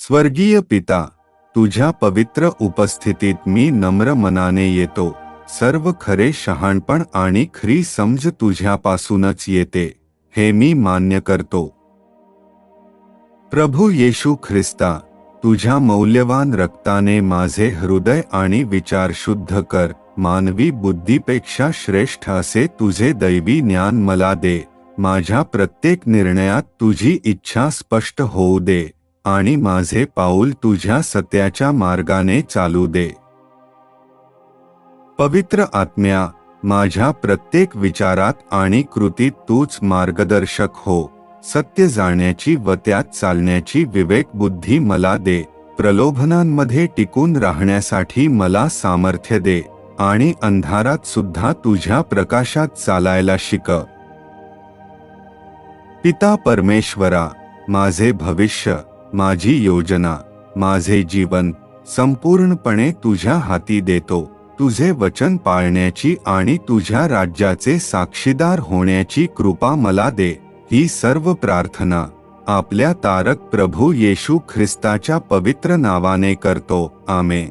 स्वर्गीय पिता तुझ्या पवित्र उपस्थितीत मी नम्र मनाने येतो. सर्व खरे शहाणपण आणि खरी समज तुझ्यापासूनच येते हे मी मान्य करतो. प्रभू येशू ख्रिस्ता तुझ्या मौल्यवान रक्ताने माझे हृदय आणि विचार शुद्ध कर मानवी बुद्धीपेक्षा श्रेष्ठ असे तुझे दैवी ज्ञान मला दे माझ्या प्रत्येक निर्णयात तुझी इच्छा स्पष्ट होऊ दे. आणि माझे पाऊल तुझ्या सत्याच्या मार्गाने चालू दे. पवित्र आत्म्या माझ्या प्रत्येक विचारात आणि कृतीत तूच मार्गदर्शक हो. सत्य जाण्याची व त्यात चालण्याची विवेक बुद्धी मला दे. प्रलोभनांमध्ये टिकून राहण्यासाठी मला सामर्थ्य दे. आणि अंधारात सुद्धा तुझ्या प्रकाशात चालायला शिक. पिता परमेश्वरा माझे भविष्य माझी योजना माझे जीवन संपूर्णपणे तुझ्या हाती देतो. तुझे वचन पाळण्याची आणि तुझ्या राज्याचे साक्षीदार होण्याची कृपा मला दे. ही सर्व प्रार्थना आपल्या तारक प्रभू येशू ख्रिस्ताच्या पवित्र नावाने करतो. आमे